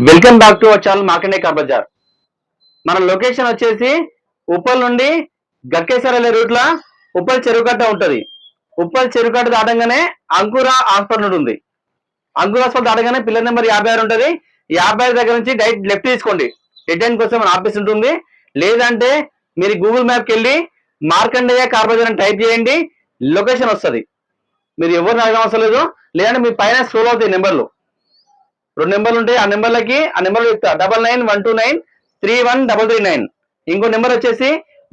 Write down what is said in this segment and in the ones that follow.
Welcome back to our channel Markande car bazaar. మన location వచ్చేసి ఉప్పల్ నుండి గక్కేశ్వర వెళ్ళే రూట్లో ఉప్పల్ చెరువుకట్ట ఉంటది. ఉప్పల్ చెరువుకట్ట దాటంగానే అంకుర హాస్పిటల్ ఉంది. అంకుర హాస్పిటల్ దాటగానే పిల్లర్ నెంబర్ యాభై ఆరు ఉంటది. యాభై ఆరు దగ్గర నుంచి డైరెక్ట్ లెఫ్ట్ తీసుకోండి. రిటర్న్ కోసం మన ఆఫీస్ ఉంటుంది. లేదంటే మీరు గూగుల్ మ్యాప్కి వెళ్ళి మార్కండేయ కార్ బజార్ అని టైప్ చేయండి. లొకేషన్ వస్తుంది. మీరు ఎవరిని అడగవసరం అవసరం లేదు. లేదంటే మీ పైన స్క్రోల్ అవుతాయి నెంబర్లు. రెండు నెంబర్లు ఉంటాయి. ఆ నెంబర్లకి ఆ నెంబర్ చెప్తా. Double nine one two nine three one double three nine. ఇంకో నెంబర్ వచ్చేసి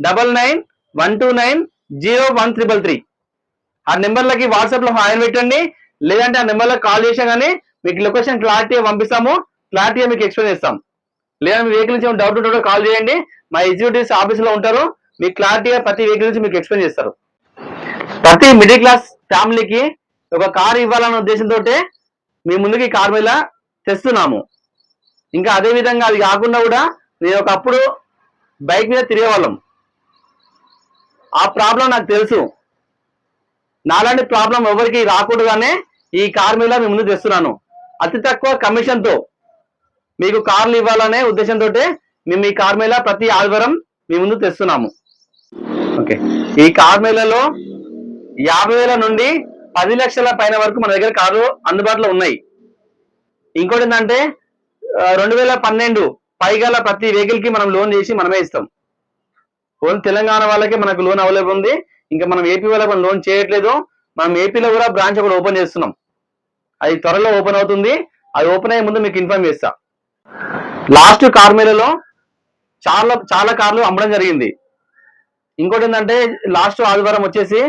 double nine one two nine zero one triple three. ఆ నెంబర్లకి వాట్సాప్లో లో పెట్టండి. లేదంటే ఆ నెంబర్లకు కాల్ చేసా కానీ మీకు లొకేషన్ క్లారిటీ పంపిస్తాము. క్లారిటీగా మీకు ఎక్స్ప్లెయిన్ చేస్తాం. లేదా మీ వెహికల్ నుంచి డౌట్ ఉంటే కాల్ చేయండి. మా ఎగ్జిక్యూటివ్స్ ఆఫీస్లో ఉంటారు. మీకు క్లారిటీగా ప్రతి వెహికల్ నుంచి మీకు ఎక్స్ప్లెయిన్ చేస్తారు. ప్రతి మిడిల్ క్లాస్ ఫ్యామిలీకి ఒక కార్ ఇవ్వాలన్న ఉద్దేశంతో మీ ముందుకి కార్ మీద తెస్తున్నాము. ఇంకా అదే విధంగా అది కాకుండా కూడా నేను ఒకప్పుడు బైక్ మీద తిరిగేవాళ్ళం. ఆ ప్రాబ్లం నాకు తెలుసు. నాలాంటి ప్రాబ్లం ఎవరికి రాకూడదనే ఈ కార్ మీద మీ ముందు తెస్తున్నాను. అతి తక్కువ కమిషన్తో మీకు కార్లు ఇవ్వాలనే ఉద్దేశంతో మేము ఈ కార్ మేళ ప్రతి ఆదివారం మీ ముందు తెస్తున్నాము. ఓకే. ఈ కార్ మేళలో యాభై వేల నుండి పది లక్షల పైన వరకు మన దగ్గర కార్లు అందుబాటులో ఉన్నాయి. ఇంకోటి ఏంటంటే రెండు వేల పన్నెండు పైగల ప్రతి వెహికల్కి మనం లోన్ చేసి మనమే ఇస్తాం. ఓన్లీ తెలంగాణ వాళ్ళకి మనకు లోన్ అవైలబుల్ ఉంది. ఇంకా మనం ఏపీ వాళ్ళకి మనం లోన్ చేయట్లేదు. మనం ఏపీలో కూడా బ్రాంచ్ ఒకటి ఓపెన్ చేస్తున్నాం. అది త్వరలో ఓపెన్ అవుతుంది. అది ఓపెన్ అయ్యే ముందు మీకు ఇన్ఫార్మ్ చేస్తా. లాస్ట్ కార్ మేళలో చాలా చాలా కార్లు అమ్మడం జరిగింది. ఇంకోటి ఏంటంటే లాస్ట్ ఆదివారం వచ్చేసి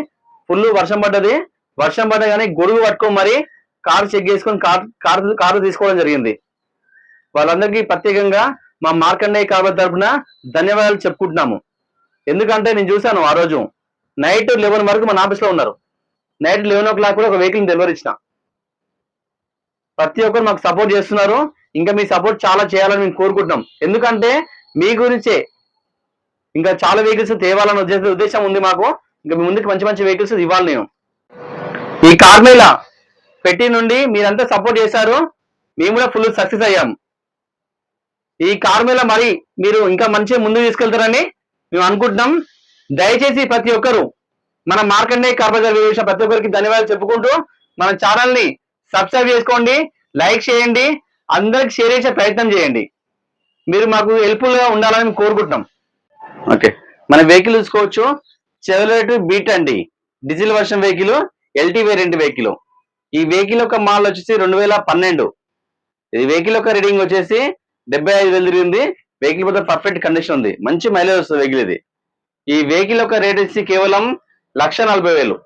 ఫుల్ వర్షం పడ్డది. వర్షం పడ్డ కానీ గొడుగు పట్టుకో మరి కారు చెక్ చేసుకొని కార్ కారు కారు తీసుకోవడం జరిగింది. వాళ్ళందరికీ ప్రత్యేకంగా మా మార్కండేయ కార్ల తరపున ధన్యవాదాలు చెప్పుకుంటున్నాము. ఎందుకంటే నేను చూశాను ఆ రోజు. నైట్ లెవెన్ వరకు మన ఆఫీస్లో ఉన్నారు. నైట్ లెవెన్ ఓ క్లాక్ కూడా ఒక వెహికల్ డెలివరీ ఇచ్చిన. ప్రతి ఒక్కరు మాకు సపోర్ట్ చేస్తున్నారు. ఇంకా మీ సపోర్ట్ చాలా చేయాలని మేము కోరుకుంటున్నాం. ఎందుకంటే మీ గురించే. ఇంకా చాలా వెహికల్స్ తేవాలని ఉద్దేశం ఉద్దేశం ఉంది మాకు. ఇంకా మీ ముందుకు మంచి మంచి వెహికల్స్ ఇవ్వాలి నేను. ఈ కార్ పెట్టి నుండి మీరంతా సపోర్ట్ చేశారు మేము కూడా ఫుల్ సక్సెస్ అయ్యాం. ఈ కార్ మీద మరి మీరు ఇంకా మంచిగా ముందుకు తీసుకెళ్తారని మేము అనుకుంటున్నాం. దయచేసి ప్రతి ఒక్కరు మన మార్కండే కార్ బజార్ ప్రతి ఒక్కరికి ధన్యవాదాలు చెప్పుకుంటూ మన ఛానల్ని సబ్స్క్రైబ్ చేసుకోండి లైక్ చేయండి అందరికి షేర్ చేసే ప్రయత్నం చేయండి. మీరు మాకు హెల్ప్ఫుల్గా ఉండాలని కోరుకుంటున్నాం. ఓకే. మన వెహికల్ చూసుకోవచ్చు చెవలెట్ బీట్ అండి. Diesel version vehicle LT variant vehicle ఈ వెహికల్ యొక్క మాల్ వచ్చేసి రెండు వేల పన్నెండు. ఈ వెహికల్ యొక్క రీడింగ్ వచ్చేసి డెబ్బై ఐదు వేలు తిరిగింది వెహికల్ మొత్తం పర్ఫెక్ట్ కండిషన్ ఉంది. మంచి మైలేజ్ వస్తుంది వెహికల్ ఇది. ఈ వెహికల్ యొక్క రేట్ వచ్చి కేవలం లక్ష నలభై వేలు.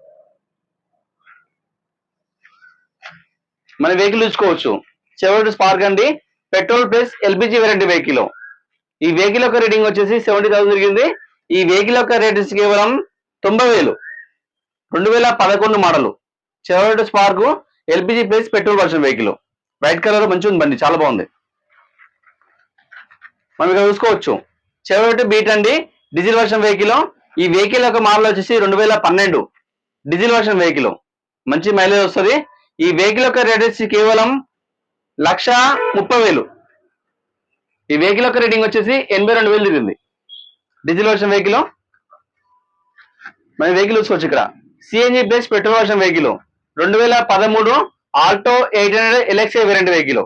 మన వెహికల్ చూసుకోవచ్చు. చెవెట్ స్పార్క్ అండి. Petrol plus LPG variant vehicle ఈ వెహికల్ యొక్క రీడింగ్ వచ్చేసి సెవెంటీ థౌసండ్ జరిగింది ఈ వెహికల్ యొక్క రేట్ కేవలం తొంభై వేలు. రెండు వేల పదకొండు model Chevrolet Spark LPG plus petrol version vehicle white colour మంచి ఉంది బండి చాలా బాగుంది. మనం ఇక్కడ చూసుకోవచ్చు. చెవెట్ బీట్ అండి డీజిల్ వర్షన్ వెహికల్ ఈ వెహికల్ యొక్క మోడల్ వచ్చేసి రెండు వేల పన్నెండు. డీజిల్ వర్షన్ వెహికల్ మంచి మైలేజ్ వస్తుంది. ఈ వెహికల్ యొక్క రేట్ వచ్చి కేవలం లక్ష ముప్పై వేలు. ఈ వెహికల్ యొక్క రేటింగ్ వచ్చేసి ఎనభై రెండు వేలు తిరిగింది. డీజిల్ వర్షన్ వెహికల్ మన వెహికల్ చూసుకోవచ్చు ఇక్కడ. CNG base petrol version vehicle రెండు వేల పదమూడు Alto eight hundred LXI variant vehicle.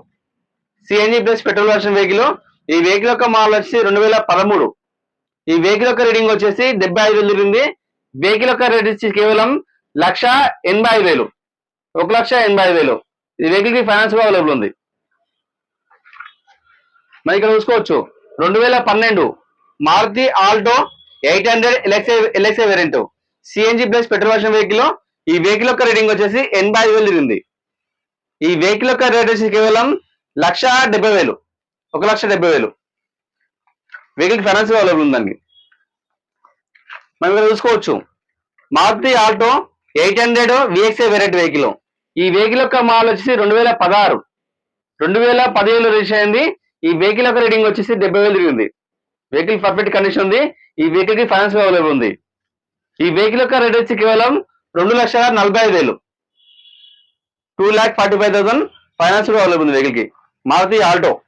CNG plus petrol version vehicle. ఈ వెహికల్ యొక్క మోడల్ వచ్చి రెండు వేల పదమూడు. ఈ వెహికల్ యొక్క రీడింగ్ వచ్చేసి డెబ్బై ఐదు వేలు జరిగింది. వెహికల్ యొక్క రేట్ వచ్చి కేవలం లక్ష ఎనభై ఐదు వేలు. ఒక లక్ష ఎనభై ఐదు వేలు. ఈ వెహికల్కి ఫైనాన్స్ కూడా అవైలబుల్ ఉంది. మరి ఇక్కడ చూసుకోవచ్చు. రెండు వేల పన్నెండు Maruti Alto eight hundred LXI LXI variant CNG plus petrol version vehicle. ఈ వెహికల్ యొక్క రీడింగ్ వచ్చేసి ఎనభై ఐదు వేలు తిరిగింది. ఈ వెహికల్ యొక్క రేట్ వచ్చి కేవలం లక్ష డెబ్బై వేలు. ఒక లక్ష డెబ్బై వేలు. వెహికల్ ఫైనాన్స్ అవైలబుల్ ఉందండి. మనం ఇక్కడ చూసుకోవచ్చు. Maruti Alto eight hundred VXI variety vehicle ఈ వెహికల్ యొక్క మాల్ వచ్చేసి రెండు వేల పదహారు. రెండు వేల పదివేలు రిజిస్టర్ అయింది. ఈ వెహికల్ యొక్క రీడింగ్ వచ్చేసి డెబ్బై వేలు తిరిగింది. వెహికల్ పర్ఫెక్ట్ కండిషన్ ఉంది. ఈ వెహికల్కి ఫైనాన్స్ అవైలబుల్ ఉంది. ఈ వెహికల్ యొక్క రేట్ వచ్చి కేవలం రెండు లక్షల నలభై ఐదు వేలు. Two lakh forty five thousand finance కూడా అవైలబుల్ ఉంది వెహికల్కి. మారుతి ఆల్టో.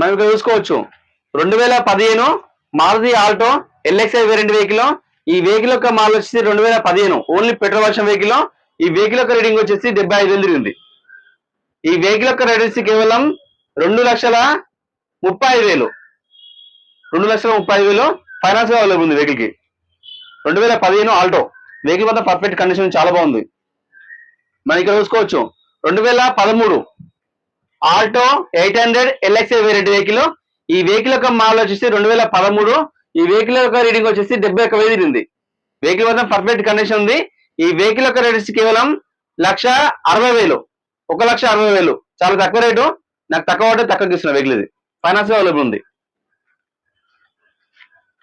మనం ఇక్కడ చూసుకోవచ్చు. రెండు వేల పదిహేను Maruti Alto LXI variant vehicle. ఈ వెహికల్ యొక్క మాల్ వచ్చేసి రెండు వేల పదిహేను. ఓన్లీ పెట్రోల్ వర్షన్ వెహికల్ ఈ వెహికల్ యొక్క రీడింగ్ వచ్చేసి డెబ్బై ఐదు వేలు తిరిగింది. ఈ వెహికల్ యొక్క రేట్ వచ్చి కేవలం రెండు లక్షల ముప్పై ఐదు వేలు. రెండు లక్షల ముప్పై ఐదు వేలు ఫైనాన్స్ అవైలబుల్ ఉంది వెహికల్కి. రెండు వేల పదిహేను ఆల్టో. వెహికల్ మొత్తం పర్ఫెక్ట్ కండిషన్ చాలా బాగుంది. మనం ఇక్కడ చూసుకోవచ్చు. రెండు వేల పదమూడు Alto eight hundred LXI variant vehicle ఈ వెహికల్ యొక్క మాల్ వచ్చేసి రెండు వేల పదమూడు. ఈ వెహికల్ యొక్క రీడింగ్ వచ్చేసి డెబ్బై ఒక్క వేలు ఉంది వెహికల్ మొత్తం పర్ఫెక్ట్ కండిషన్ ఉంది. ఈ వెహికల్ యొక్క రేట్ కేవలం లక్ష అరవై వేలు. ఒక లక్ష అరవై వేలు. చాలా తక్కువ రేటు నాకు తక్కువ అంటే తక్కువ ఇస్తున్నా వెహికల్ ఇది. ఫైనాన్స్ అవైలబుల్ ఉంది.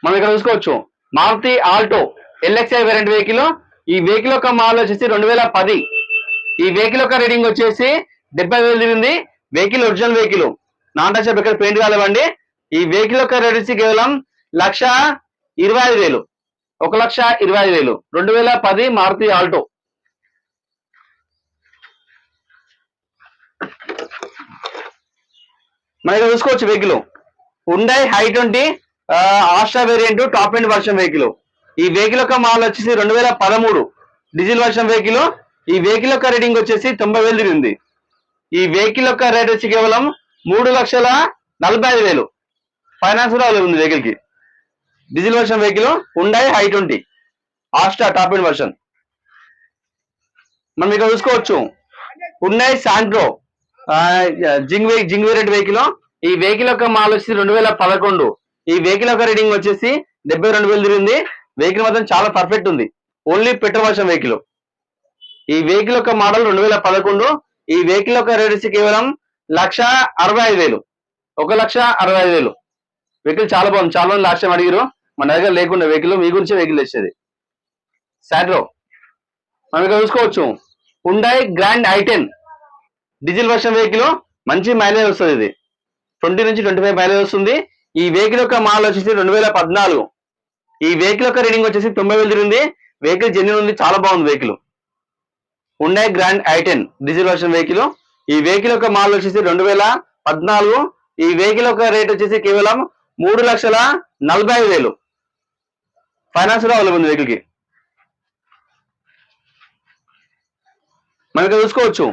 మనం ఇక్కడ చూసుకోవచ్చు. Maruti Alto LXI variant vehicle ఈ వెహికల్ యొక్క మాల్ వచ్చేసి రెండు వేల పది. ఈ వెహికల్ యొక్క రీడింగ్ వచ్చేసి డెబ్బై వేలు తిరిగింది. Vehicle original vehicle non touch ఇక్కడ పెయింట్ కాలేవండి. ఈ వెహికల్ యొక్క రేట్ వచ్చి కేవలం లక్ష ఇరవై ఐదు వేలు. ఒక లక్ష ఇరవై ఐదు వేలు. రెండు వేల పది మారుతి ఆల్టో. మన ఇక్కడ చూసుకోవచ్చు వెహికల్ ఉండే i twenty Asta variant top end version vehicle ఈ వెహికల్ యొక్క మాల్ వచ్చేసి రెండు వేల పదమూడు డీజిల్ వర్షన్ వెహికల్ ఈ వెహికల్ యొక్క రేటింగ్ వచ్చేసి తొంభై వేలు తిరిగింది. ఈ వెహికల్ యొక్క రేట్ వచ్చి కేవలం మూడు లక్షల నలభై ఐదు వేలు. ఫైనాన్స్ కూడా అవైలబుల్ ఉంది వెహికల్కి. డీజిల్ వర్షన్ వెహికల్ ఉండాయి i twenty Asta top end version మనం ఇక్కడ చూసుకోవచ్చు. ఉన్నాయి Santro Xing Xing variant vehicle ఈ వెహికల్ యొక్క మాల్ వచ్చేసి రెండు వేల పదకొండు. ఈ వెహికల్ యొక్క రీడింగ్ వచ్చేసి డెబ్బై రెండు వేలు తిరిగింది. వెహికల్ మాత్రం చాలా పర్ఫెక్ట్ ఉంది. ఓన్లీ పెట్రోల్ వర్షన్ వెహికల్ ఈ వెహికల్ యొక్క మోడల్ రెండు వేల పదకొండు ఈ వెహికల్ యొక్క రేట్ వచ్చి కేవలం లక్ష అరవై ఐదు వేలు. ఒక లక్ష అరవై ఐదు వేలు. వెహికల్ చాలా బాగుంది. చాలా మంది లాస్ట్ టైం అడిగారు మన దగ్గర లేకుండా వెహికల్ మీ గురించి వెహికల్ తెచ్చేది. సాట్రో మనం ఇక్కడ చూసుకోవచ్చు. ఉండాయి Grand i ten diesel version vehicle మంచి మైలేజ్ వస్తుంది ఇది. ట్వంటీ నుంచి ట్వంటీ ఫైవ్ మైలేజ్ వస్తుంది. ఈ వెహికల్ యొక్క మోడల్ వచ్చేసి రెండు వేల పద్నాలుగు. ఈ వెహికల్ యొక్క రీడింగ్ వచ్చేసి తొంభై వేలు తిరిగింది. వెహికల్ జెన్యున్ ఉంది చాలా బాగుంది వెహికల్ ఉండే Grand i ten diesel version vehicle ఈ వెహికల్ యొక్క మాల్ వచ్చేసి రెండు వేల పద్నాలుగు. ఈ వెహికల్ యొక్క రేట్ వచ్చేసి కేవలం మూడు లక్షల నలభై ఐదు వేలు. ఫైనాన్స్ కూడా అవైలబుల్ ఉంది వెహికల్కి. మనం ఇక్కడ చూసుకోవచ్చు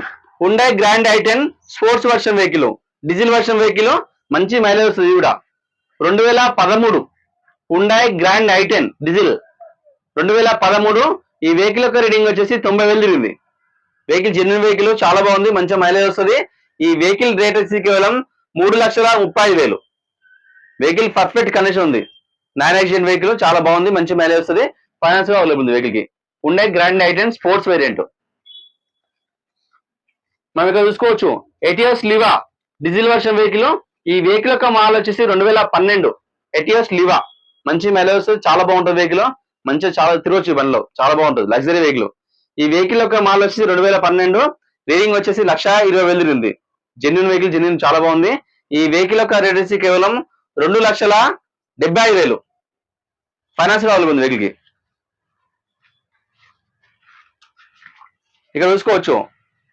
ఉండే Grand i ten sports version vehicle diesel version vehicle మంచి మైలేజ్ వస్తుంది కూడా. రెండు వేల పదమూడు. హుండాయ్ గ్రాండ్ ఐటెన్ డీజిల్ రెండు వేల పదమూడు ఈ వెహికల్ యొక్క రీడింగ్ వచ్చేసి తొంభై వేలు తిరిగింది. వెహికల్ జెన్యున్ వెహికల్ చాలా బాగుంది మంచి మైలేజ్ వస్తుంది. ఈ వెహికల్ రేట్ వచ్చి కేవలం మూడు లక్షల ముప్పై ఐదు వేలు. వెహికల్ పర్ఫెక్ట్ కండిషన్ ఉంది. నాన్ యాక్సిడెంట్ వెహికల్ చాలా బాగుంది మంచి మైలేజ్ వస్తుంది. ఫైనాన్స్గా అవైలబుల్ ఉంది వెహికల్కి. ఉండే గ్రాండ్ ఐటెన్ స్పోర్ట్స్ వేరియంట్ మనం ఇక్కడ చూసుకోవచ్చు. Etios Liva diesel version vehicle ఈ వెహికల్ యొక్క మాల్ వచ్చేసి రెండు వేల పన్నెండు. ఎటిఎస్ లివా మంచి మైలేజ్ చాలా బాగుంటుంది వెహికల్ మంచిగా చాలా తిరగచ్చు ఈ బండిలో. చాలా బాగుంటుంది లగ్జరీ వెహికల్ ఈ వెహికల్ యొక్క మాల్ వచ్చేసి రెండు వేల పన్నెండు. రేటింగ్ వచ్చేసి లక్ష ఇరవై వేలు తిరిగింది. జెన్యున్ వెహికల్ జెన్యున్ చాలా బాగుంది. ఈ వెహికల్ యొక్క రేట్ వచ్చి కేవలం రెండు లక్షల డెబ్బై ఐదు వేలు. ఫైనాన్స్ అవైలబుల్ ఉంది వెహికల్కి. ఇక్కడ చూసుకోవచ్చు.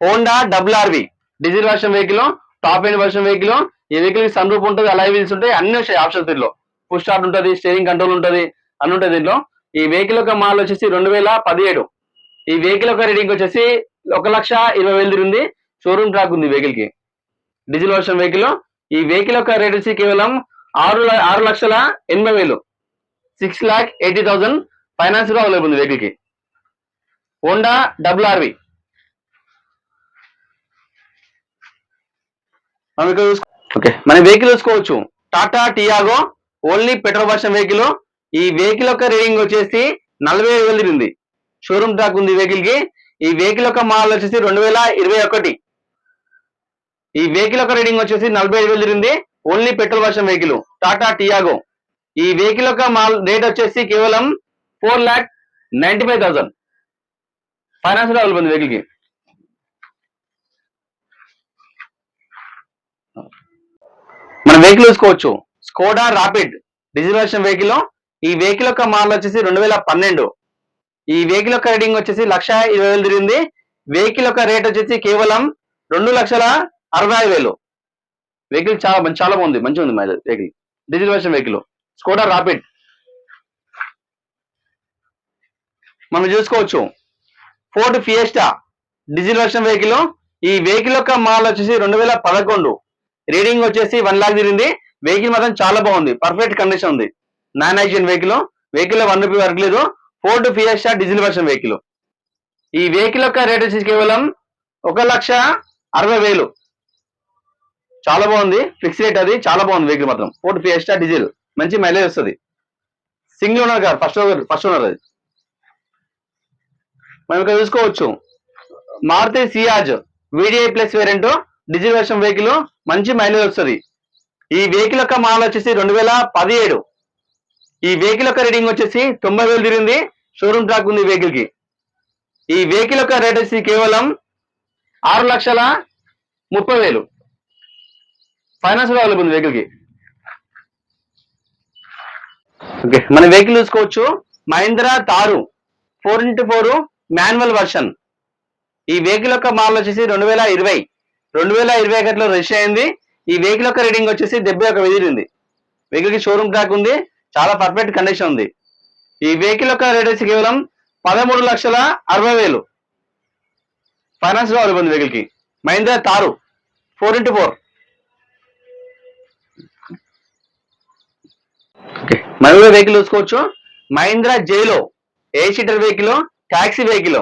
Honda double RV diesel version vehicle top end version vehicle ఈ వెహికల్ సన్ రూప్ ఉంటుంది అలై వీల్స్ ఉంటాయి అన్ని వచ్చాయి ఆప్షన్స్ దీంట్లో. పుష్ స్టార్ట్ ఉంటుంది స్టీరింగ్ కంట్రోల్ ఉంటుంది అన్ని ఉంటుంది దీంట్లో. ఈ వెహికల్ యొక్క మాల్ వచ్చేసి రెండు వేల పదిహేడు. ఈ వెహికల్ యొక్క రీడింగ్ వచ్చేసి ఒక లక్ష ఇరవై వేలు తిరిగింది. షోరూమ్ ట్రాక్ ఉంది వెహికల్కి డీజిల్ వర్షన్ వెహికల్. ఈ వెహికల్ యొక్క రేట్ వచ్చి కేవలం ఆరు ఆరు లక్షల ఎనభై వేలు. Six lakh eighty thousand finance కూడా అవైలబుల్ ఉంది వెహికల్కి హోండా డబుల్ ఆర్వి. ఓకే మన వెహికల్ చూసుకోవచ్చు. Tata Tiago only petrol version vehicle. ఈ వెహికల్ యొక్క రేటింగ్ వచ్చేసి నలభై ఐదు వేలు తిరిగింది. షోరూమ్ ట్రాక్ ఉంది వెహికల్కి. ఈ వెహికల్ యొక్క మాల్ వచ్చేసి రెండు వేల ఇరవై ఒకటి. ఈ వెహికల్ యొక్క రేటింగ్ వచ్చేసి నలభై ఐదు వేలు తిరిగింది. Only petrol version vehicle. Tata Tiago. ఈ వెహికల్ యొక్క మాల్ రేట్ వచ్చేసి కేవలం four lakh ninety five thousand. Finance available ఉంది వెహికల్కి మనం వెహికల్ చూసుకోవచ్చు. Skoda Rapid diesel version vehicle ఈ వెహికల్ యొక్క మాల్ వచ్చేసి రెండు వేల పన్నెండు. ఈ వెహికల్ యొక్క రేటింగ్ వచ్చేసి లక్ష ఇరవై వేలు తిరిగింది. వెహికల్ యొక్క రేట్ వచ్చేసి కేవలం రెండు లక్షల అరవై ఐదు వేలు. వెహికల్ చాలా మంచి చాలా బాగుంది. మంచిగా ఉంది mileage vehicle diesel version vehicle Skoda Rapid మనం చూసుకోవచ్చు. Ford Fiesta diesel version vehicle ఈ వెహికల్ యొక్క మాల్ వచ్చేసి రెండు వేల పదకొండు. రీడింగ్ వచ్చేసి వన్ లాక్ తిరిగింది. వెహికల్ మాత్రం చాలా బాగుంది. పర్ఫెక్ట్ కండిషన్ ఉంది. Non action vehicle vehicle one rupee వరకు లేదు. Ford Fiesta diesel version vehicle ఈ వెహికల్ యొక్క రేట్ వచ్చేసి కేవలం ఒక లక్ష అరవై వేలు. చాలా బాగుంది. ఫిక్స్ రేట్ అది. చాలా బాగుంది వెహికల్ మాత్రం. ఫోర్డ్ ఫియస్టా డీజిల్ మంచి మైలేజ్ వస్తుంది. సింగిల్ ఓనర్ కాదు ఫస్ట్ ఓనర్ ఫస్ట్ ఓనర్ అది. మనం ఇక్కడ చూసుకోవచ్చు. Maruti Ciaz VDI plus variant diesel version vehicle మంచి మైలేజ్ వస్తుంది. ఈ వెహికల్ యొక్క మాల్ వచ్చేసి రెండు వేల పదిహేడు. ఈ వెహికల్ యొక్క రీడింగ్ వచ్చేసి తొంభై వేలు తిరిగింది. షోరూమ్ ట్రాక్ ఉంది వెహికల్కి. ఈ వెహికల్ యొక్క రేట్ వచ్చి కేవలం ఆరు లక్షల ముప్పై వేలు. ఫైనాన్స్ అవైలబుల్ ఉంది వెహికల్కి. ఓకే మన వెహికల్ చూసుకోవచ్చు. Mahindra Thar four into four manual version ఈ వెహికల్ యొక్క మోడల్ వచ్చేసి రెండు వేల ఇరవై. రెండు వేల ఇరవై ఒకటిలో రిజిస్టర్ అయింది. ఈ వెహికల్ యొక్క రీడింగ్ వచ్చేసి డెబ్బై ఒక వెదిరింది ఉంది. వెహికల్కి షోరూమ్ ట్రాక్ ఉంది. చాలా పర్ఫెక్ట్ కండిషన్ ఉంది. ఈ వెహికల్ యొక్క రేట్ వచ్చి కేవలం పదమూడు లక్షల అరవై వేలు. ఫైనాన్స్లో అవైలబుల్ ఉంది వెహికల్కి. Mahindra Thar four into four మహిళ వెహికల్ చూసుకోవచ్చు. మహీంద్రా జైలో ఏ సీటర్ వెహికల్ ట్యాక్సీ వెహికల్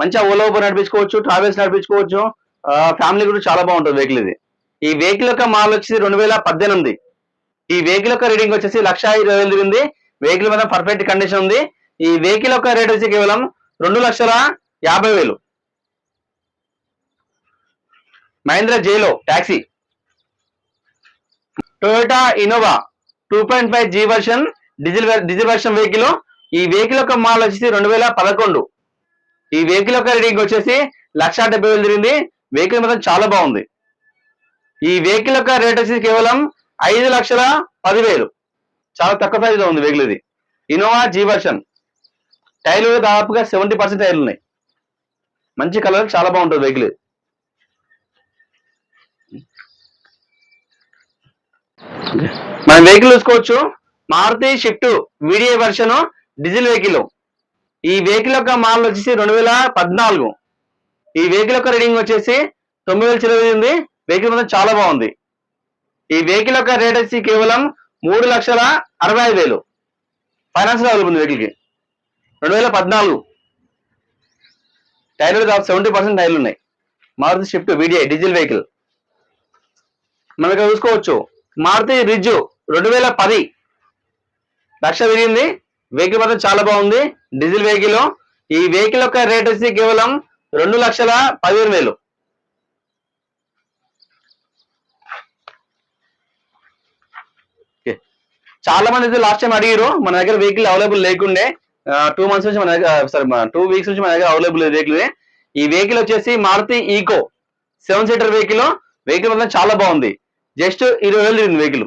మంచిగా ఓలా ఊబర్ నడిపించుకోవచ్చు ట్రావెల్స్ నడిపించుకోవచ్చు. ఫ్యామిలీ కూడా చాలా బాగుంటుంది వెహికల్ ఇది. ఈ వెహికల్ యొక్క మాల్ వచ్చేసి రెండు వేల పద్దెనిమిది ఈ వెహికల్ యొక్క రీడింగ్ వచ్చేసి లక్ష ఇరవై వేలు ఉంది. వెహికల్ మీద పర్ఫెక్ట్ కండిషన్ ఉంది. ఈ వెహికల్ యొక్క రేట్ వచ్చి కేవలం రెండు లక్షల యాభై వేలు. Mahindra Xylo taxi Toyota Innova two point five G version diesel diesel version vehicle ఈ వెహికల్ యొక్క మాల్ వచ్చేసి రెండు వేల పదకొండు. ఈ వెహికల్ యొక్క రీడింగ్ వచ్చేసి లక్ష డెబ్బై వేలు తిరిగింది. వెహికల్ మొత్తం చాలా బాగుంది. ఈ వెహికల్ యొక్క రేట్ వచ్చేసి కేవలం ఐదు లక్షల పదివేలు. చాలా తక్కువ ప్రైస్ ఉంది వెహికల్ ఇది. ఇనోవా జీ వర్షన్ టైర్లు దాదాపుగా సెవెంటీ పర్సెంట్ టైర్లు ఉన్నాయి. మంచి కలర్ చాలా బాగుంటుంది వెహికల్ మనం వెహికల్ చూసుకోవచ్చు. Maruti Swift VDI version diesel vehicle ఈ వెహికల్ యొక్క మోడల్ వచ్చేసి రెండు వేల పద్నాలుగు. ఈ వెహికల్ యొక్క రీడింగ్ వచ్చేసి తొమ్మిది వేల చిరవై ఉంది. వెహికల్ మాత్రం చాలా బాగుంది. ఈ వెహికల్ యొక్క రేట్ వచ్చి కేవలం మూడు లక్షల అరవై ఐదు వేలు. ఫైనాన్స్లో అవైలబుల్ ఉంది రెండు వేల పద్నాలుగు. టైర్లు దాదాపు సెవెంటీ పర్సెంట్ టైర్లు ఉన్నాయి. Maruti Swift VDI diesel vehicle మనం ఇక్కడ చూసుకోవచ్చు. మారుతి రిజ్జు రెండు వేల పది. లక్ష విరిగింది వెహికల్ మాత్రం చాలా బాగుంది. డీజిల్ వెహికల్ ఈ వెహికల్ యొక్క రేట్ వచ్చి కేవలం రెండు లక్షల పదిహేను వేలు. చాలా మంది అయితే లాస్ట్ టైం అడిగారు మన దగ్గర వెహికల్ అవైలబుల్ లేకుండే. టూ మంత్స్ నుంచి మన దగ్గర సారీ టూ వీక్స్ నుంచి మన దగ్గర అవైలబుల్ వెహికల్ ఈ వెహికల్ వచ్చేసి Maruti Eeco seven seater vehicle vehicle మొత్తం చాలా బాగుంది. జస్ట్ ఇరవై వేలు తిరిగింది వెహికల్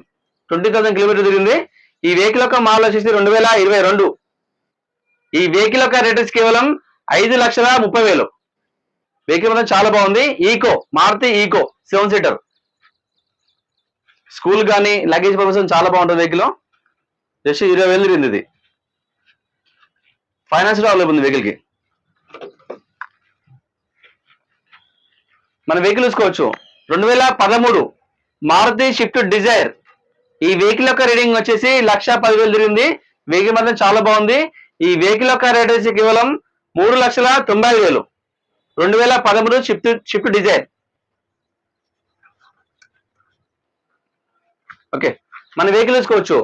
ట్వంటీ థౌసండ్ కిలోమీటర్ తిరిగింది. ఈ వెహికల్ యొక్క మోడల్ వచ్చేసి రెండు వేల ఇరవై రెండు. ఈ వెహికల్ యొక్క రేట్ కేవలం ఐదు లక్షల ముప్పై వేలు. వెహికల్ మొత్తం చాలా బాగుంది. Eeco Maruti Eeco seven seater school కానీ లగేజ్ పర్పస్ చాలా బాగుంటుంది వెహికల్ జస్ట్ ఇరవై వేలు తిరిగింది ఇది. ఫైనాన్స్ డెవలప్ అవైలబుల్ ఉంది వెహికల్కి మన వెహికల్ చూసుకోవచ్చు. రెండు వేల పదమూడు మారుతి షిఫ్ట్ డిజైర్ ఈ వెహికల్ యొక్క రీడింగ్ వచ్చేసి లక్ష పదివేలు తిరిగింది. వెహికల్ మాత్రం చాలా బాగుంది. ఈ వెహికల్ యొక్క రేట్ వచ్చి కేవలం మూడు లక్షల తొంభై ఐదు వేలు. రెండు వేల పదమూడు షిఫ్ట్ షిఫ్ట్ డిజైర్ ఓకే మన వెహికల్ చూసుకోవచ్చు.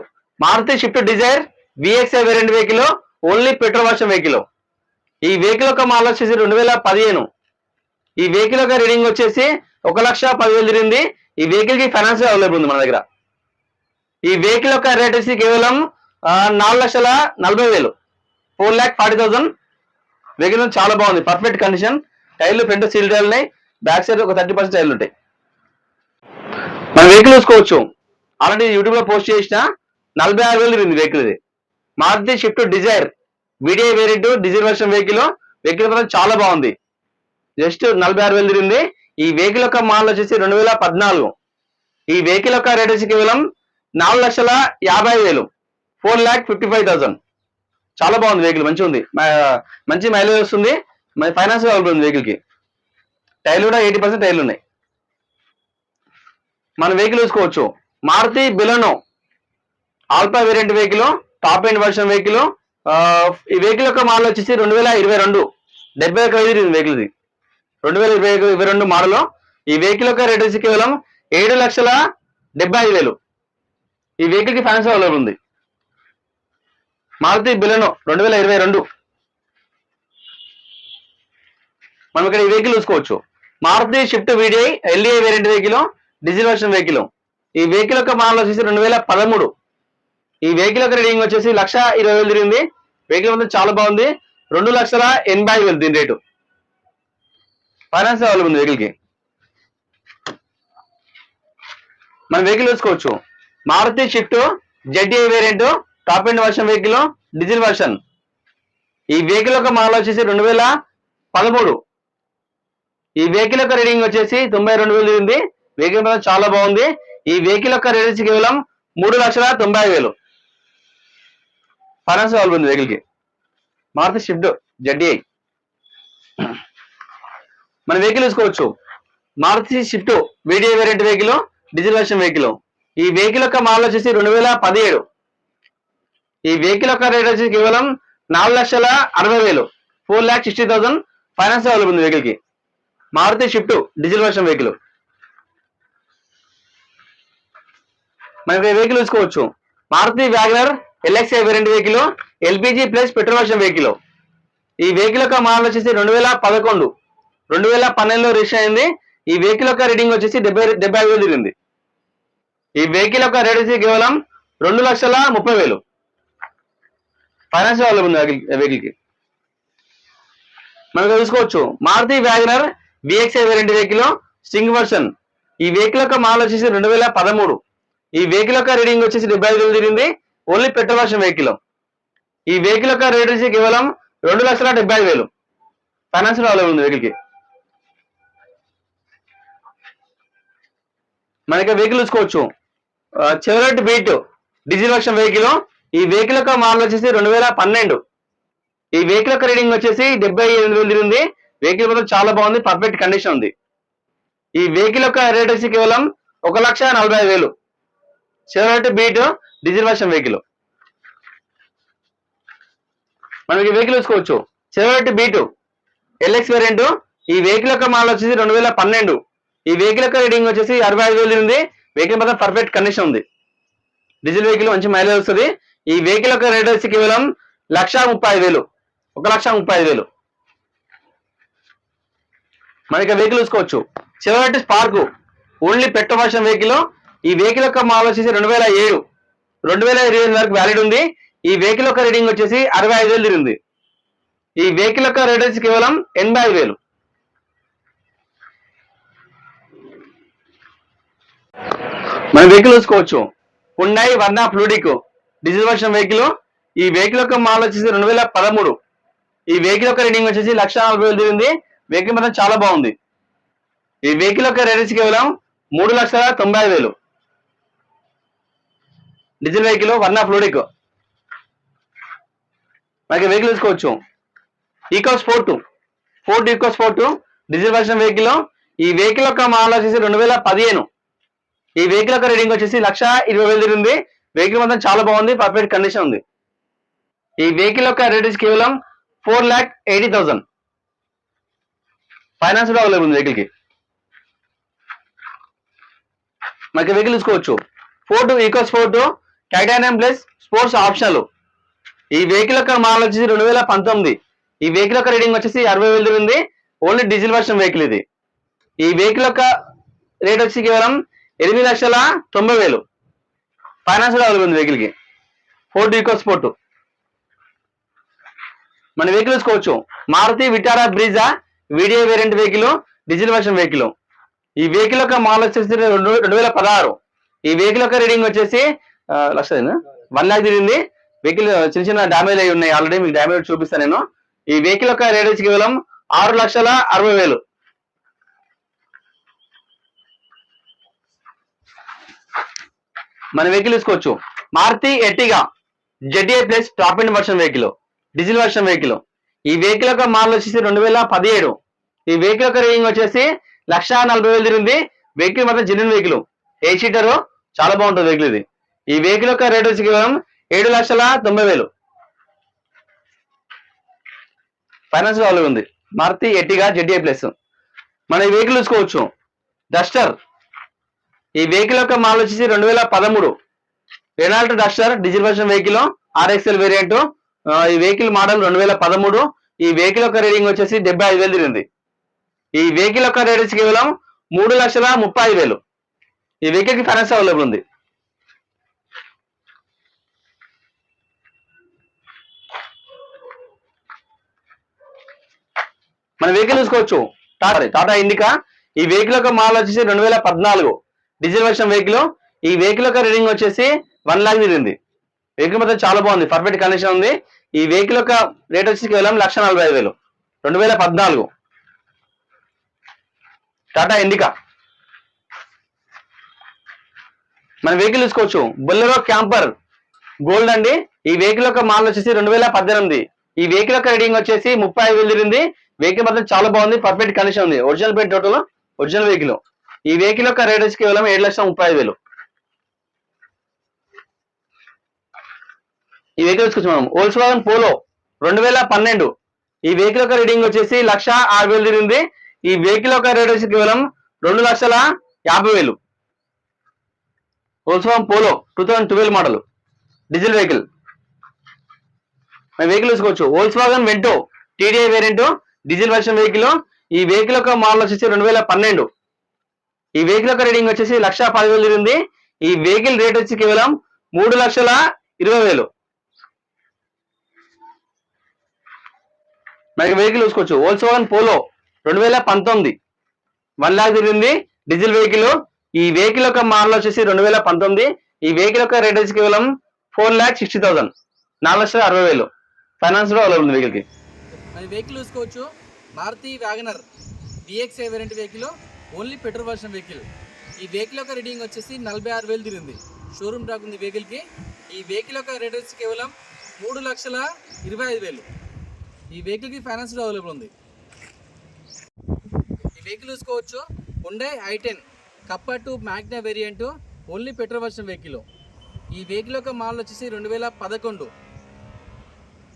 Maruti Swift Dzire VXI variant vehicle only petrol version vehicle ఈ వెహికల్ యొక్క మోడల్ వచ్చేసి రెండు వేల పదిహేను. ఈ వెహికల్ యొక్క రీడింగ్ వచ్చేసి ఒక లక్ష పదివేలు తిరిగింది. ఈ వెహికల్కి ఫైనాన్స్ అవైలబుల్ ఉంది మన దగ్గర. ఈ వెహికల్ యొక్క రేట్ వచ్చి కేవలం నాలుగు లక్షల నలభై వేలు. Four lakh forty thousand vehicle చాలా బాగుంది. పర్ఫెక్ట్ కండిషన్ టైర్లు ఫ్రంట్ సీల్ టైర్లు ఉన్నాయి. బ్యాక్ సైడ్ ఒక థర్టీ పర్సెంట్ టైర్లు ఉంటాయి. మన వెహికల్ చూసుకోవచ్చు. ఆల్రెడీ యూట్యూబ్లో పోస్ట్ చేసిన నలభై ఆరు వేలు తిరిగింది వెహికల్ ఇది. Maruti Swift Dzire VDI variant Dzire version vehicle vehicle మాత్రం చాలా బాగుంది. జస్ట్ నలభై ఆరు వేలు తిరిగింది. ఈ వెహికల్ యొక్క మోడల్ వచ్చేసి రెండు వేల పద్నాలుగు. ఈ వెహికల్ యొక్క రేట్ వచ్చి కేవలం నాలుగు లక్షల యాభై వేలు. Four lakh fifty five thousand. చాలా బాగుంది వెహికల్ మంచిగా ఉంది. మంచి మైలేజ్ వస్తుంది. ఫైనాన్స్ అవైలబుల్ ఉంది వెహికల్కి టైర్లు కూడా ఎయిటీ పర్సెంట్ టైర్లు ఉన్నాయి. మన వెహికల్ చూసుకోవచ్చు. Maruti Baleno Alpha variant vehicle top end version vehicle ఈ వెహికల్ యొక్క మోడల్ వచ్చేసి రెండు వేల ఇరవై రెండు డెబ్బై ఒక ఐదు వెహికల్ ఇది రెండు వేల ఇరవై ఇరవై రెండు మోడల్ ఈ వెహికల్ యొక్క రేట్ వచ్చి కేవలం ఏడు లక్షల డెబ్బై ఐదు వేలు. ఈ వెహికల్కి ఫైనాన్స్ అవైలబుల్ ఉంది. మారుతి బిలెనో రెండు వేల ఇరవై రెండు. మనం ఇక్కడ ఈ వెహికల్ చూసుకోవచ్చు. Maruti Swift VDI LDI variant vehicle diesel version vehicle ఈ వెహికల్ యొక్క మోడల్ వచ్చేసి రెండు వేల పదమూడు. ఈ వెహికల్ యొక్క రీడింగ్ వచ్చేసి లక్ష ఇరవై వేలు తిరిగింది. వెహికల్ మొత్తం చాలా బాగుంది. రెండు లక్షల ఎనభై ఐదు వేలు దీని రేటు ఫైనాన్స్ అవైలబుల్ ఉంది వెహికల్కి మనం మన వెహికల్ చూసుకోవచ్చు Maruti Swift ZA variant top end version vehicle diesel version ఈ వెహికల్ యొక్క మోడల్ వచ్చేసి రెండు వేల పదమూడు. ఈ వెహికల్ యొక్క రీడింగ్ వచ్చేసి తొంభై రెండు వేలు ఉంది వెహికల్ చాలా బాగుంది. ఈ వెహికల్ యొక్క రేట్ కేవలం మూడు లక్షల తొంభై ఐదు వేలు. ఫైనాన్స్ అవైలబుల్ ఉంది వెహికల్కి. మారుతి షిఫ్ట్ జడ్డీఐ మన వెహికల్ చూసుకోవచ్చు Maruti Swift VDI variant vehicle diesel version vehicle ఈ వెహికల్ యొక్క మోడల్ వచ్చేసి రెండు వేల పదిహేడు. ఈ వెహికల్ యొక్క రేట్ వచ్చేసి కేవలం నాలుగు లక్షల అరవై వేలు. Four lakh sixty thousand finance available ఉంది వెహికల్కి. Maruti Swift diesel version vehicle మనకి వెహికల్ చూసుకోవచ్చు Maruti Wagon R LXI variant vehicle LPG plus petrol version vehicle ఈ వెహికల్ యొక్క మోడల్ వచ్చేసి రెండు వేల పదకొండు. రెండు వేల పన్నెండులో రిజిస్టర్ అయింది. ఈ వెహికల్ యొక్క రీడింగ్ వచ్చేసి డెబ్బై డెబ్బై ఐదు వేలు తిరిగింది. ఈ వెహికల్ యొక్క రేట్ వచ్చి కేవలం రెండు లక్షల ముప్పై వేలు. ఫైనాన్స్ అవైలబుల్ ఉంది వెహికల్కి. మనకు చూసుకోవచ్చు. Maruti Wagon R VXI variant vehicle Sting version ఈ వెహికల్ యొక్క మోడల్ వచ్చేసి రెండు వేల పదమూడు. ఈ వెహికల్ యొక్క రీడింగ్ వచ్చేసి డెబ్బై ఐదు వేలు తిరిగింది. Only petrol version vehicle. ఈ వెహికల్ యొక్క రేట్ వచ్చి కేవలం రెండు లక్షల డెబ్బై ఐదు వేలు. ఫైనాన్స్ అవైలబుల్ ఉంది వెహికల్కి మనకి వెహికల్ చూసుకోవచ్చు. Chevrolet Beat diesel version vehicle ఈ వెహికల్ యొక్క మోడల్ వచ్చేసి రెండు వేల పన్నెండు. ఈ వెహికల్ యొక్క రీడింగ్ వచ్చేసి డెబ్బై ఎనిమిది వేలు తిరిగింది. వెహికల్ మొత్తం చాలా బాగుంది పర్ఫెక్ట్ కండిషన్ ఉంది. ఈ వెహికల్ యొక్క రేట్ వచ్చి కేవలం ఒక లక్ష నలభై ఐదు వేలు. Chevrolet Beat diesel version vehicle మనం ఈ వెహికల్ చూసుకోవచ్చు. Chevrolet B two LX variant ఈ వెహికల్ యొక్క మోడల్ వచ్చేసి రెండు వేల పన్నెండు. ఈ వెహికల్ యొక్క రీడింగ్ వచ్చేసి అరవై ఐదు వేలు ఉంది. వెహికల్ మాత్రం పర్ఫెక్ట్ కండిషన్ ఉంది. డీజిల్ వెహికల్ మంచి మైలేజ్ వస్తుంది. ఈ వెహికల్ యొక్క రేట్ వచ్చి కేవలం లక్ష ముప్పై ఐదు వేలు. ఒక లక్ష ముప్పై ఐదు వేలు. మనకి వెహికల్ చూసుకోవచ్చు. చివరి Spark only petrol version vehicle ఈ వెహికల్ యొక్క మోడల్ వచ్చేసి రెండు వేల ఏడు. రెండు వేల ఇరవై ఎనిమిది వరకు వ్యాలిడ్ ఉంది. ఈ వెహికల్ యొక్క రీడింగ్ వచ్చేసి అరవై ఐదు వేలు తిరిగింది. ఈ వెహికల్ యొక్క రేట్ వచ్చి కేవలం ఎనభై ఐదు వేలు. మన వెహికల్ చూసుకోవచ్చు. Hyundai Verna Fluidic diesel version vehicle ఈ వెహికల్ యొక్క మాల్ వచ్చేసి రెండు వేల పదమూడు. ఈ వెహికల్ యొక్క రీడింగ్ వచ్చేసి లక్ష నలభై వేలు తిరిగింది. వెహికల్ మాత్రం చాలా బాగుంది. ఈ వెహికల్ యొక్క రేట్ వచ్చి కేవలం మూడు లక్షల తొంభై ఐదు వేలు. Diesel vehicle one of Fluidic మనకి వెహికల్ తీసుకోవచ్చు. EcoSport Ford EcoSport diesel version vehicle. ఈ వెహికల్ యొక్క మోడల్ వచ్చేసి రెండు వేల పదిహేను. ఈ వెహికల్ యొక్క రీడింగ్ వచ్చేసి లక్ష ఇరవై వేలు తిరిగింది. వెహికల్ మొత్తం చాలా బాగుంది పర్ఫెక్ట్ కండిషన్ ఉంది. ఈ వెహికల్ యొక్క రేట్ వచ్చి కేవలం four lakh eighty thousand finance కూడా అవైలబుల్ ఉంది వెహికల్కి మనకి వెహికల్ తీసుకోవచ్చు. Ford EcoSport titanium plus sports ఆప్షన్లు ఈ వెహికల్ యొక్క మోడల్ వచ్చేసి రెండు వేల పంతొమ్మిది. ఈ వెహికల్ యొక్క రీడింగ్ వచ్చేసి అరవై వేలు ఉంది. ఓన్లీ డీజిల్ వర్షన్ వెహికల్ ఇది. ఈ వెహికల్ యొక్క రేట్ వచ్చి కేవలం ఎనిమిది లక్షల తొంభై వేలు. ఫైనాన్స్ కూడా అవైలబుల్ ఉంది వెహికల్కి. ఫోర్డ్ ఈకో స్పోర్ట్ మన వెహికల్ తీసుకోవచ్చు Maruti Vitara Brezza VDI variant vehicle diesel version vehicle ఈ వెహికల్ యొక్క మోడల్ వచ్చేసి రెండు రెండు వేల పదహారు. ఈ వెహికల్ యొక్క రీడింగ్ వచ్చేసి లక్ష వన్ ల్యాక్ తిరిగింది. వెహికల్ చిన్న చిన్న డ్యామేజ్ అయి ఉన్నాయి ఆల్రెడీ మీకు డ్యామేజ్ చూపిస్తాను నేను. ఈ వెహికల్ యొక్క రేట్ వచ్చి కేవలం ఆరు లక్షల అరవై వేలు. మన వెహికల్ తీసుకోవచ్చు. Maruti Ertiga ZA plus top end version vehicle diesel version vehicle ఈ వెహికల్ యొక్క మోడల్ వచ్చేసి రెండు వేల పదిహేడు. ఈ వెహికల్ యొక్క రేటింగ్ వచ్చేసి లక్ష నలభై వేలు తిరిగింది. వెహికల్ మాత్రం జెన్యున్ వెహికల్ ఎయిట్ సీటర్ చాలా బాగుంటుంది వెహికల్ ఇది. ఈ వెహికల్ యొక్క రేట్ వచ్చి కేవలం ఏడు లక్షల తొంభై వేలు. ఫైనాన్స్ అవైలబుల్ ఉంది. Maruti Ertiga Z A plus. మనం ఈ వెహికల్ చూసుకోవచ్చు. డస్టర్ ఈ వెహికల్ యొక్క మాల్ వచ్చేసి రెండు వేల పదమూడు. Renault Duster diesel version vehicle RXL variant ఈ వెహికల్ మోడల్ రెండు వేల పదమూడు. ఈ వెహికల్ యొక్క రేటింగ్ వచ్చేసి డెబ్బై ఐదు వేలు తిరిగింది. ఈ వెహికల్ యొక్క రేట్ వచ్చి కేవలం మూడు లక్షల ముప్పై ఐదు వేలు. ఈ వెహికల్కి ఫైనాన్స్ అవైలబుల్ ఉంది. మన వెహికల్ చూసుకోవచ్చు. టాటా టాటా ఇండికా ఈ వెహికల్ యొక్క మోడల్ వచ్చేసి రెండు వేల పద్నాలుగు. డీజిల్ వర్షన్ వెహికల్ ఈ వెహికల్ యొక్క రీడింగ్ వచ్చేసి వన్ లాక్ తిరిగింది వెహికల్ మాత్రం చాలా బాగుంది. పర్ఫెక్ట్ కండిషన్ ఉంది. ఈ వెహికల్ యొక్క రేట్ వచ్చేసి కేవలం లక్ష నలభై ఐదు వేలు. రెండు వేల పద్నాలుగు. టాటా ఇండికా మన వెహికల్ తీసుకోవచ్చు బొల్లెరో క్యాంపర్ గోల్డ్ అండి. ఈ వెహికల్ యొక్క మాల్ వచ్చేసి రెండు వేల పద్దెనిమిది. ఈ వెహికల్ యొక్క రీడింగ్ వచ్చేసి ముప్పై ఐదు వేలు తిరిగింది. వెహికల్ మాత్రం చాలా బాగుంది. పర్ఫెక్ట్ కండిషన్ ఉంది. ఒరిజినల్ పేరు టోటల్ ఒరిజినల్ వెహికల్ ఈ వెహికల్ యొక్క రేట్ వచ్చి కేవలం ఏడు లక్షల ముప్పై ఐదు వేలు. ఈ వెహికల్ వచ్చి మనం. ఓల్స్ వాగన్ పోలో రెండు వేల పన్నెండు. ఈ వెహికల్ యొక్క రీడింగ్ వచ్చేసి లక్ష ఆరు వేలు తిరిగింది. ఈ వెహికల్ యొక్క రేట్ వచ్చి కేవలం రెండు లక్షల యాభై వేలు. Volkswagen Polo two thousand twelve model diesel vehicle vehicle చూసుకోవచ్చు Volkswagen Vento TDI variant diesel version vehicle ఈ వెహికల్ యొక్క మోడల్ వచ్చేసి రెండు వేల పన్నెండు. ఈ వెహికల్ యొక్క రీడింగ్ వచ్చేసి లక్ష పదివేలు తిరిగింది. ఈ వెహికల్ రేట్ వచ్చి కేవలం మూడు లక్షల ఇరవై వేలు. మనకి వెహికల్ చూసుకోవచ్చు. ఓల్సోవన్ పోలో రెండు వేల పంతొమ్మిది. వన్ ల్యాక్ జరిగింది డీజిల్ వెహికల్ ఈ వెహికల్ యొక్క మోడల్ వచ్చేసి రెండు వేల పంతొమ్మిది. ఈ వెహికల్ యొక్క రేట్ వచ్చి కేవలం ఫోర్ ల్యాక్ సిక్స్టీ థౌసండ్ నాలుగు లక్షల అరవై వేలు. ఫైనాన్స్ కూడా అవైలబుల్ ఉంది వెహికల్కి అది వెహికల్ చూసుకోవచ్చు. Maruti Wagon R VXI variant vehicle only petrol version vehicle ఈ వెహికల్ యొక్క రీడింగ్ వచ్చేసి నలభై ఆరు వేలు తిరిగింది. షోరూమ్ ట్రాక్ ఉంది వెహికల్కి ఈ వెహికల్ యొక్క రేట్ వచ్చి కేవలం మూడు లక్షల ఇరవై ఐదు వేలు. ఈ వెహికల్కి ఫైనాన్స్ అవైలబుల్ ఉంది. ఈ వెహికల్ చూసుకోవచ్చు. ఉండే I ten Kappa two Magna variant only petrol version vehicle ఈ వెహికల్ యొక్క మోడల్ వచ్చేసి రెండు వేల పదకొండు.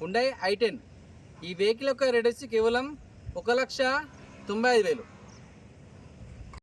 ఉండే ఐ టెన్ ఈ వెహికల్ యొక్క రేట్ వచ్చి కేవలం ఒక లక్ష తొంభై ఐదు వేలు.